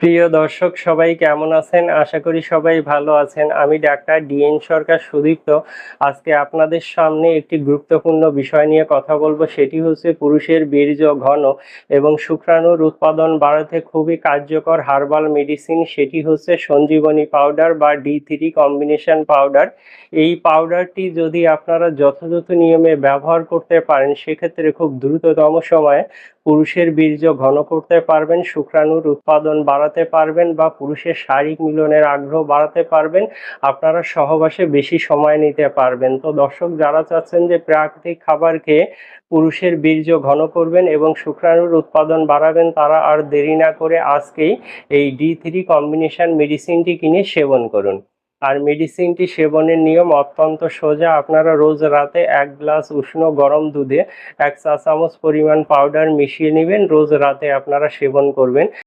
প্রিয় দর্শক, সবাই কেমন আছেন? আশা করি সবাই ভালো আছেন। আমি ডাক্তার ডিএন সরকার সুদীপ্ত। আজকে আপনাদের সামনে একটি গুরুত্বপূর্ণ বিষয় নিয়ে কথা বলব। সেটি হচ্ছে পুরুষের বীর্য ঘন এবং শুক্রাণুর উৎপাদন বাড়াতে খুবই কার্যকর হার্বাল মেডিসিন। সেটি হচ্ছে সঞ্জীবনী পাউডার বা ডি থ্রি কম্বিনেশন পাউডার। এই পাউডারটি যদি আপনারা যথাযথ নিয়মে ব্যবহার করতে পারেন, সেক্ষেত্রে খুব দ্রুততম সময়ে পুরুষের বীর্য ঘন করতে পারবেন, শুক্রাণুর উৎপাদন বাড়াতে পারবেন বা পুরুষের শারীরিক মিলনের আগ্রহ বাড়াতে পারবেন, আপনারা সহবাসে বেশি সময় নিতে পারবেন। তো দর্শক, যারা চাচ্ছেন যে প্রাকৃতিক খাবার খেয়ে পুরুষের বীর্য ঘন করবেন এবং শুক্রাণুর উৎপাদন বাড়াবেন, তারা আর দেরি না করে আজকেই এই ডি থ্রি কম্বিনেশন মেডিসিনটি কিনে সেবন করুন। আর মেডিসিনটি সেবনের নিয়ম অত্যন্ত সোজা। আপনারা রোজ রাতে এক গ্লাস উষ্ণ গরম দুধে এক চা চামচ পরিমাণ পাউডার মিশিয়ে নেবেন। রোজ রাতে আপনারা সেবন করবেন।